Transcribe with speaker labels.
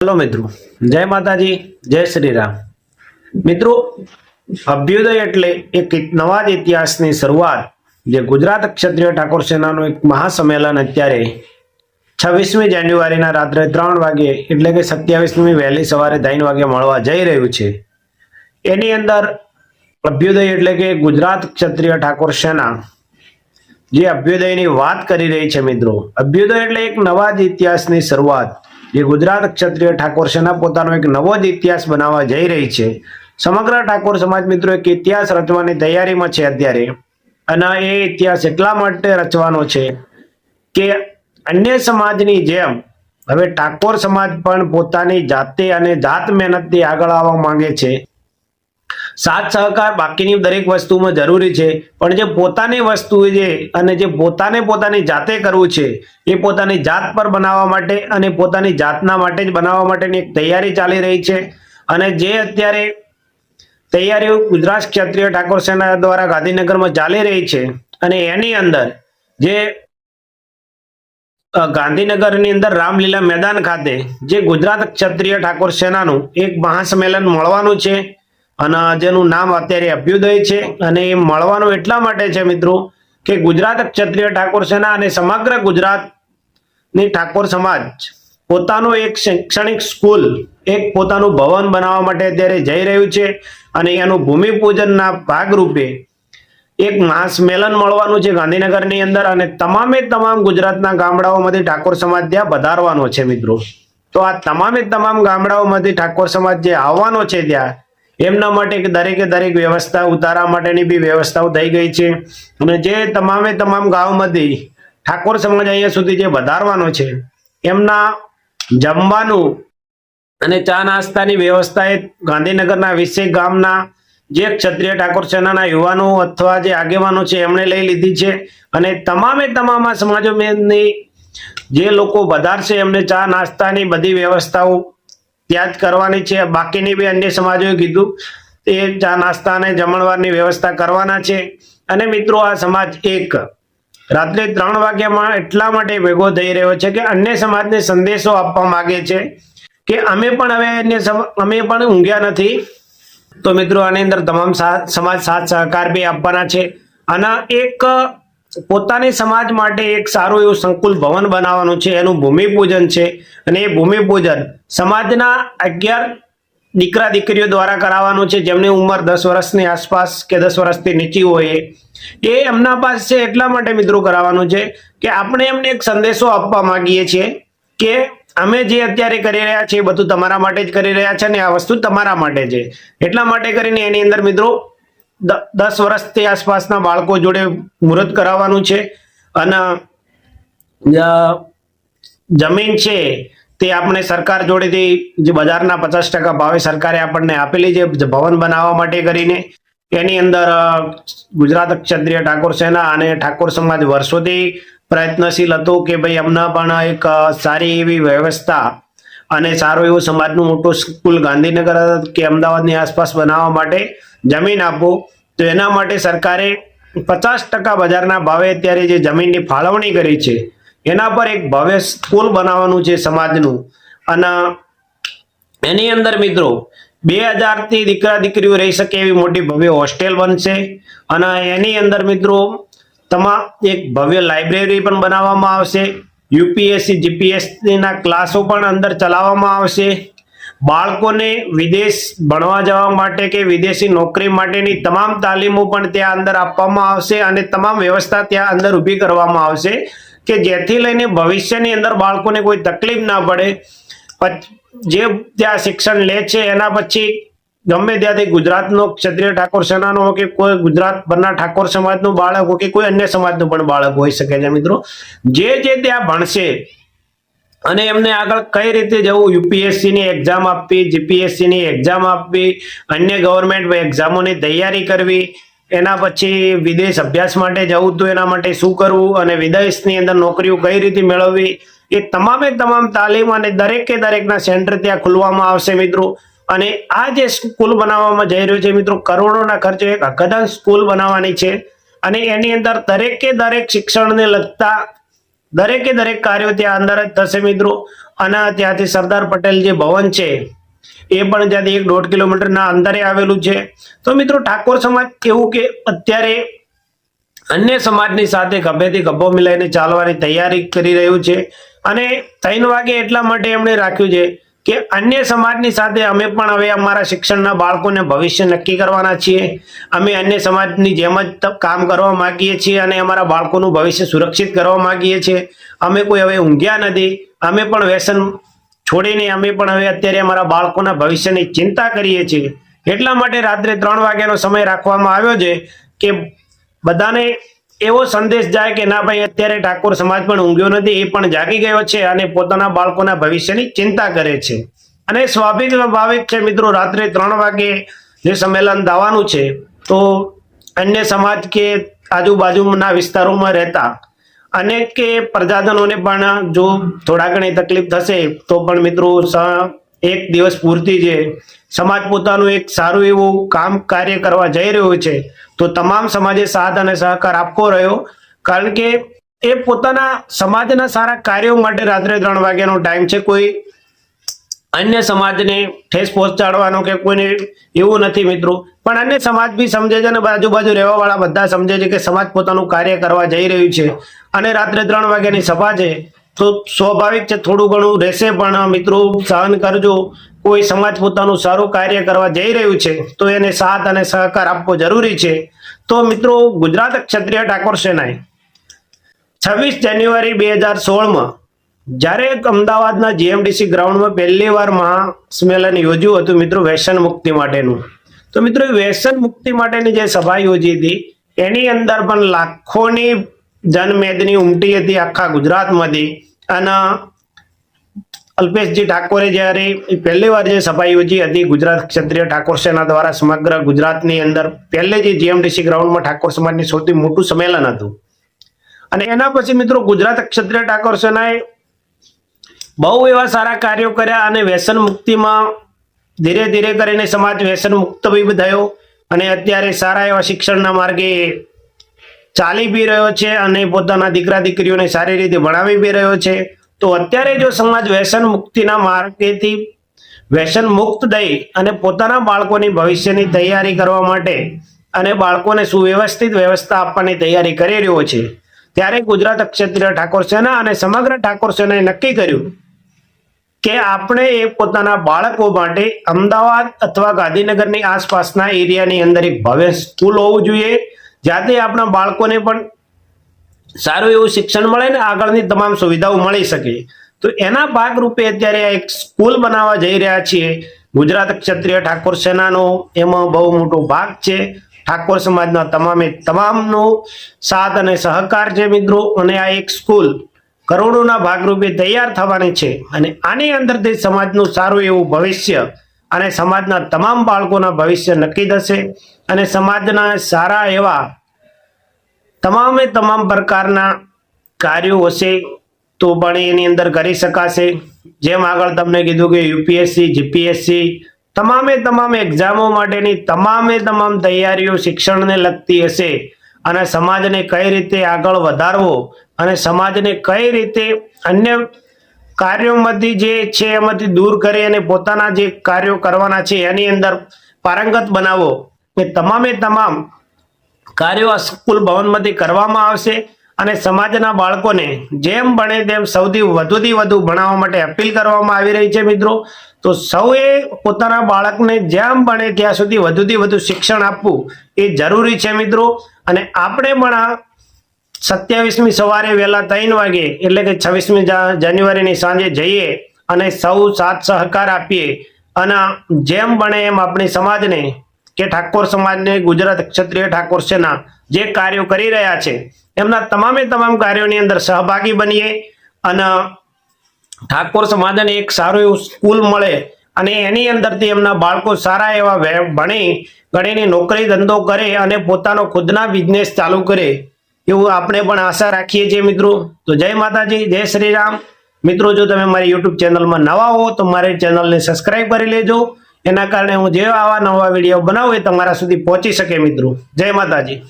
Speaker 1: Hello મિત્રો, જય માતાજી, જય શ્રી રામ મિત્રો, અભ્યુદય એટલે એક નવા જ ઇતિહાસની શરૂઆત જે ગુજરાત ક્ષત્રિય ઠાકોર સેનાનું એક મહાસંમેલન અત્યારે છવ્વીસમી જાન્યુઆરીના રાત્રે ત્રણ વાગે એટલે કે સત્યાવીસમી વહેલી સવારે ત્રણ વાગે મળવા જઈ રહ્યું છે. એની અંદર અભ્યુદય એટલે કે ગુજરાત ક્ષત્રિય ઠાકોર સેના જે અભ્યુદયની વાત કરી રહી છે મિત્રો. અભ્યુદય એટલે એક નવા જ ઇતિહાસની શરૂઆત. જે ગુજરાત ક્ષત્રિય ઠાકોર સેના પોતાનો એક નવો જ ઇતિહાસ બનાવવા જઈ રહી છે. સમગ્ર ઠાકોર સમાજ મિત્રો એક ઇતિહાસ રચવાની તૈયારીમાં છે અત્યારે. અને એ ઇતિહાસ એટલા માટે રચવાનો છે કે અન્ય સમાજની જેમ હવે ઠાકોર સમાજ પણ પોતાની જાતે અને જાત મહેનતથી આગળ આવવા માંગે છે. સાથ સહકાર બાકીની દરેક વસ્તુમાં જરૂરી છે. પણ જે પોતાની વસ્તુ છે અને જે પોતાને પોતાની જાતે કરવું છે, એ પોતાની જાત પર બનાવવા માટે અને પોતાની જાતના માટે જ બનાવવા માટેની એક તૈયારી ચાલી રહી છે. અને જે અત્યારે તૈયારીઓ ગુજરાત ક્ષત્રિય ઠાકોર સેના દ્વારા ગાંધીનગરમાં ચાલી રહી છે અને એની અંદર જે ગાંધીનગરની અંદર રામલીલા મેદાન ખાતે જે ગુજરાત ક્ષત્રિય ઠાકોર સેનાનું એક મહાસંમેલન મળવાનું છે. અને જેનું નામ અત્યારે અભ્યુદય છે અને એ મળવાનું એટલા માટે છે મિત્રો કે ગુજરાત ક્ષત્રિય ઠાકોર સેના અને સમગ્ર ગુજરાતની ઠાકોર સમાજ પોતાનું એક શૈક્ષણિક સ્કૂલ, એક પોતાનું ભવન બનાવવા માટે અત્યારે જઈ રહ્યું છે અને એનું ભૂમિપૂજનના ભાગરૂપે એક મહાસંમેલન મળવાનું છે ગાંધીનગરની અંદર અને તમામે તમામ ગુજરાતના ગામડાઓમાંથી ઠાકોર સમાજ ત્યાં વધારવાનો છે મિત્રો. તો આ તમામે તમામ ગામડાઓમાંથી ઠાકોર સમાજ જે આવવાનો છે ત્યાં એમના માટે દરેકે દરેક વ્યવસ્થા, ઉતારા માટેની બી વ્યવસ્થાઓ થઈ ગઈ છે. અને જે તમામે તમામ ગામમાંથી ઠાકોર સમાજ અહીંયા સુધી જે વધારવાનો છે, એમના જમવાનું અને ચા નાસ્તાની વ્યવસ્થા એ ગાંધીનગરના વિશેક ગામના જે ક્ષત્રિય ઠાકોર સેનાના યુવાનો અથવા જે આગેવાનો છે, એમણે લઈ લીધી છે. અને તમામે તમામ સમાજો સમાજોની જે લોકો વધારશે, એમને ચા નાસ્તાની બધી વ્યવસ્થાઓ ત્યાં જ કરવાની છે. બાકીની બી અન્ય સમાજોએ કીધું એ ચા નાસ્તા અને જમણવારની વ્યવસ્થા કરવાના છે. અને મિત્રો, આ સમાજ એક. રાત્રે ત્રણ વાગ્યામાં એટલા માટે ભેગો થઈ રહ્યો છે કે અન્ય સમાજને સંદેશો આપવા માગે છે કે અમે પણ હવે અન્ય અમે પણ ઊંઘ્યા નથી. તો મિત્રો, આની અંદર તમામ સમાજ સાથ સહકાર બી આપવાના છે. અને એક પોતાની સમાજ માટે એક સારું એવું સંકુલ ભવન બનાવવાનું છે, એનું ભૂમિપૂજન છે અને એ ભૂમિપૂજન સમાજના અગિયાર દીકરા દીકરીઓ દ્વારા કરાવવાનું છે, જેમની ઉંમર દસ વર્ષની આસપાસ કે દસ વર્ષથી નીચી હોય એ. એમના પાસે એટલા માટે મિત્રો કરાવવાનું છે કે આપણે એમને એક સંદેશો આપવા માંગીએ છીએ કે અમે જે અત્યારે કરી રહ્યા છીએ બધું તમારા માટે જ કરી રહ્યા છે અને આ વસ્તુ તમારા માટે છે એટલા માટે કરીને એની અંદર મિત્રો દસ વર્ષથી આસપાસના બાળકો જોડે મુહૂર્ત કરાવવાનું છે અને જમીન છે તે આપણે સરકાર જોડેથી જે બજારના પચાસ ટકા ભાવે સરકારે આપણને આપેલી છે ભવન બનાવવા માટે કરીને. એની અંદર ગુજરાત ક્ષત્રિય ઠાકોર સેના અને ઠાકોર સમાજ વર્ષોથી પ્રયત્નશીલ હતું કે ભાઈ અમને પણ એક સારી એવી વ્યવસ્થા અને સારો એવો સમાજનું મોટું સ્કૂલ ગાંધીનગર કે અમદાવાદની આસપાસ બનાવવા માટે જમીન આપો, તો એના માટે સરકારે પચાસ ટકા બજારના ભાવે અત્યારે જે જમીનની ફાળવણી કરી છે, એના પર એક ભવ્ય સ્કૂલ બનાવવાનું છે સમાજનું. અને એની અંદર મિત્રો, બે હજારથી દીકરા દીકરીઓ રહી શકે એવી મોટી ભવ્ય હોસ્ટેલ બનશે. અને એની અંદર મિત્રો તમામ એક ભવ્ય લાઇબ્રેરી પણ બનાવવામાં આવશે. યુપીએસસી, જીપીએસસીના ક્લાસો પણ અંદર ચલાવવામાં આવશે. બાળકોને વિદેશ ભણવા જવા માટે કે વિદેશી નોકરી માટેની તમામ તાલીમો પણ ત્યાં અંદર આપવામાં આવશે અને તમામ વ્યવસ્થા ત્યાં અંદર ઊભી કરવામાં આવશે કે જેથી લઈને ભવિષ્યની અંદર બાળકોને કોઈ તકલીફ ના પડે. જે ત્યાં શિક્ષણ લે છે, એના પછી ગમે ત્યાંથી ગુજરાતનો ક્ષત્રિય ઠાકોર સેનાનો કે કોઈ ગુજરાત પરના ઠાકોર સમાજનું બાળક હોય કે કોઈ અન્ય સમાજનું પણ બાળક હોઈ શકે છે મિત્રો. જે જે ત્યાં ભણશે અને એમને આગળ કઈ રીતે જવું, યુપીએસસીની એક્ઝામ આપવી, જીપીએસસીની એક્ઝામ આપવી, અન્ય ગવર્મેન્ટ એક્ઝામોની તૈયારી કરવી, એના પછી વિદેશ અભ્યાસ માટે જવું તો એના માટે શું કરવું અને વિદેશની અંદર નોકરીઓ કઈ રીતે મેળવવી, એ તમામે તમામ તાલીમ અને દરેકે દરેકના સેન્ટર ત્યાં ખુલવામાં આવશે મિત્રો. અને આ જે સ્કૂલ બનાવવામાં જઈ રહ્યું છે મિત્રો, કરોડોના ખર્ચે એક અગદન સ્કૂલ બનાવવાની છે. અને એની અંદર દરેકે દરેક શિક્ષણને લગતા દરેકે દરેક કાર્યો ત્યાં અંદર જ થશે મિત્રો. અને ત્યાંથી સરદાર પટેલ જે ભવન છે, એ પણ ત્યાંથી એક દોઢ કિલોમીટરના અંતરે આવેલું છે. તો મિત્રો, ઠાકોર સમાજ કેવું કે અત્યારે અન્ય સમાજની સાથે ગભેથી ગભો મિલાઈને ચાલવાની તૈયારી કરી રહ્યું છે. અને ત્રણ વાગે એટલા માટે એમણે રાખ્યું છે કે અન્ય સમાજની સાથે અમે પણ હવે અમારા શિક્ષણના બાળકોને ભવિષ્ય નક્કી કરવાના છીએ. અમે અન્ય સમાજની જેમ જ કામ કરવા માંગીએ છીએ અને અમારા બાળકોનું ભવિષ્ય સુરક્ષિત કરવા માગીએ છીએ. અમે કોઈ હવે ઊંઘ્યા નથી. અમે પણ વ્યસન છોડીને અમે પણ હવે અત્યારે અમારા બાળકોના ભવિષ્યની ચિંતા કરીએ છીએ. એટલા માટે રાત્રે ત્રણ વાગ્યાનો સમય રાખવામાં આવ્યો છે કે બધાને એવો સંદેશ જાય કે ના ભાઈ, અત્યારે ઠાકોર સમાજ પણ ઊંઘ્યો નથી, એ પણ જાગી ગયો છે અને પોતાના બાળકોના ભવિષ્યની ચિંતા કરે છે. અને સ્વાભાવિક સ્વાભાવિક છે મિત્રો, રાત્રે ત્રણ વાગે જે સંમેલન દાવાનું છે, તો અન્ય સમાજ કે આજુબાજુના વિસ્તારોમાં રહેતા અનેક કે પ્રજાજનોને પણ જો થોડા ઘણી તકલીફ થશે, તો પણ મિત્રો એક દિવસ પૂરતી છે. સમાજ પોતાનું એક સારું એવું કામ કાર્ય કરવા જઈ રહ્યું છે. તો તમામ સમાજે સાથ અને સહકાર આપવો રહ્યો. કારણ કે એ પોતાના સમાજના સારા કાર્યો માટે રાત્રે ત્રણ વાગ્યાનો ટાઈમ છે. કોઈ અન્ય સમાજને ઠેસ પહોંચાડવાનો કે કોઈને એવું નથી મિત્રો. પણ અન્ય સમાજ બી સમજે છે અને આજુબાજુ રહેવાવાળા બધા સમજે છે કે સમાજ પોતાનું કાર્ય કરવા જઈ રહ્યું છે. અને રાત્રે ત્રણ વાગ્યાની સભા છે. તો સ્વાભાવિક છે, થોડું ઘણું રહેશે, પણ મિત્રો સહન કરજો. કોઈ સમાજ પોતાનું સારું કાર્ય કરવા જઈ રહ્યું છે, તો એને સાથ અને સહકાર આપવો જરૂરી છે. તો મિત્રો, ગુજરાત ક્ષત્રિય ઠાકોર સેનાએ છવ્વીસ જાન્યુઆરી બે હજાર સોળમાં જ્યારે અમદાવાદના જીએમડીસી ગ્રાઉન્ડમાં પહેલી વાર મહાસંમેલન યોજ્યું હતું, મિત્રો, વ્યસન મુક્તિ માટેનું. તો મિત્રો વ્યસન મુક્તિ માટેની જે સભા યોજી હતી, એની અંદર પણ લાખોની જનમેદની ઉમટી હતી આખા ગુજરાતમાંથી. અને અલ્પેશજી ઠાકોરે જ્યારે પહેલી વાર જે સભા યોજી હતી, ગુજરાત ક્ષત્રિય ઠાકોર સેના દ્વારા સમગ્ર ગુજરાતની અંદર પહેલે જે જીએમડીસી ગ્રાઉન્ડમાં ઠાકોર સમાજની સૌથી મોટું સંમેલન હતું. અને એના પછી મિત્રો ગુજરાત ક્ષત્રિય ઠાકોર સેનાએ બહુ એવા સારા કાર્યો કર્યા અને વ્યસન મુક્તિમાં ધીરે ધીરે કરીને સમાજ વ્યસન મુક્ત બી થયો. અને અત્યારે સારા એવા શિક્ષણના માર્ગે ચાલી બી રહ્યો છે અને પોતાના દીકરા દીકરીઓને સારી રીતે ભણાવી બી રહ્યો છે. તો અત્યારે જો સમાજ વ્યસન મુક્તિના માર્ગેથી વ્યસન મુક્ત દઈ અને પોતાના બાળકોની ભવિષ્યની તૈયારી કરવા માટે અને બાળકોને સુવ્યવસ્થિત વ્યવસ્થા આપવાની તૈયારી કરી રહ્યો છે. ત્યારે ગુજરાત ક્ષત્રિય ઠાકોર સેના અને સમગ્ર ઠાકોર સેનાએ નક્કી કર્યું કે આપણે એ પોતાના બાળકો માટે અમદાવાદ અથવા ગાંધીનગરની આસપાસના એરિયાની અંદર એક ભવ્ય સ્કૂલ હોવું જોઈએ. જ્યાંથી આપણા બાળકોને પણ સારું એવું શિક્ષણ મળે ને આગળની તમામ સુવિધાઓ મળી શકે. તો એના ભાગરૂપે અત્યારે એક સ્કૂલ બનાવવા જઈ રહ્યા છીએ. ગુજરાત ક્ષત્રિય ઠાકોર સેનાનો એમાં બહુ મોટો ભાગ છે. ઠાકોર સમાજના તમામે તમામનો સાથ અને સહકાર છે મિત્રો. અને આ એક સ્કૂલ કરોડોના ભાગરૂપે તૈયાર થવાની છે. અને આની અંદરથી સમાજનું સારું એવું ભવિષ્ય અને સમાજના તમામ બાળકોના ભવિષ્ય નક્કી થશે અને સમાજના સારા એવા તમામે તમામ પ્રકારના કાર્યો હશે તો પણ એની અંદર કરી શકાશે. જેમ આગળ તમને કીધું કે યુપીએસસી, જીપીએસસી, તમામે તમામ એક્ઝામો માટેની તમામે તમામ તૈયારીઓ શિક્ષણને લગતી હશે. અને સમાજને કઈ રીતે આગળ વધારવો અને સમાજને કઈ રીતે અન્ય કાર્યોમાંથી જે છે એમાંથી દૂર કરી અને પોતાના જે કાર્યો કરવાના છે, એની અંદર પારંગત બનાવો. કે તમામે તમામ કાર્યો આ સ્કૂલ ભવનમાંથી કરવામાં આવશે અને સમાજના બાળકોને જેમ બને તેમ સૌથી વધુથી વધુ ભણાવવા માટે અપીલ કરવામાં આવી રહી છે મિત્રો. તો સૌએ પોતાના બાળકને જેમ બને ત્યાં સુધી વધુથી વધુ શિક્ષણ આપવું એ જરૂરી છે મિત્રો. અને આપણે પણ આ સત્યાવીસમી સવારે વહેલા ત્રણ વાગે, એટલે કે છવ્વીસમી જાન્યુઆરીની સાંજે જઈએ અને સૌ સાથ સહકાર આપીએ. અને જેમ બને એમ આપણી સમાજને, કે ઠાકોર સમાજને, ગુજરાત ક્ષત્રિય ઠાકોર સેના, જે કાર્યો કરી રહ્યા છે, એમના તમામે તમામ કાર્યોની અંદર સહભાગી બનીએ. અને ઠાકોર સમાજને એક સારું એવું સ્કૂલ મળે અને એની અંદરથી એમના બાળકો સારા એવા ભણી ગણીને નોકરી ધંધો કરે અને પોતાનો ખુદના બિઝનેસ ચાલુ કરે. એવું આપણે પણ આશા રાખીએ છીએ મિત્રો. તો જય માતાજી, જય શ્રી રામ મિત્રો, જો તમે મારી યુટ્યુબ ચેનલમાં નવા હો, તો મારી ચેનલને સબસ્ક્રાઇબ કરી લેજો. એના કારણે હું જે આવા નવા વીડિયો બનાવું એ તમારા સુધી પહોંચી શકે મિત્રો. જય માતાજી.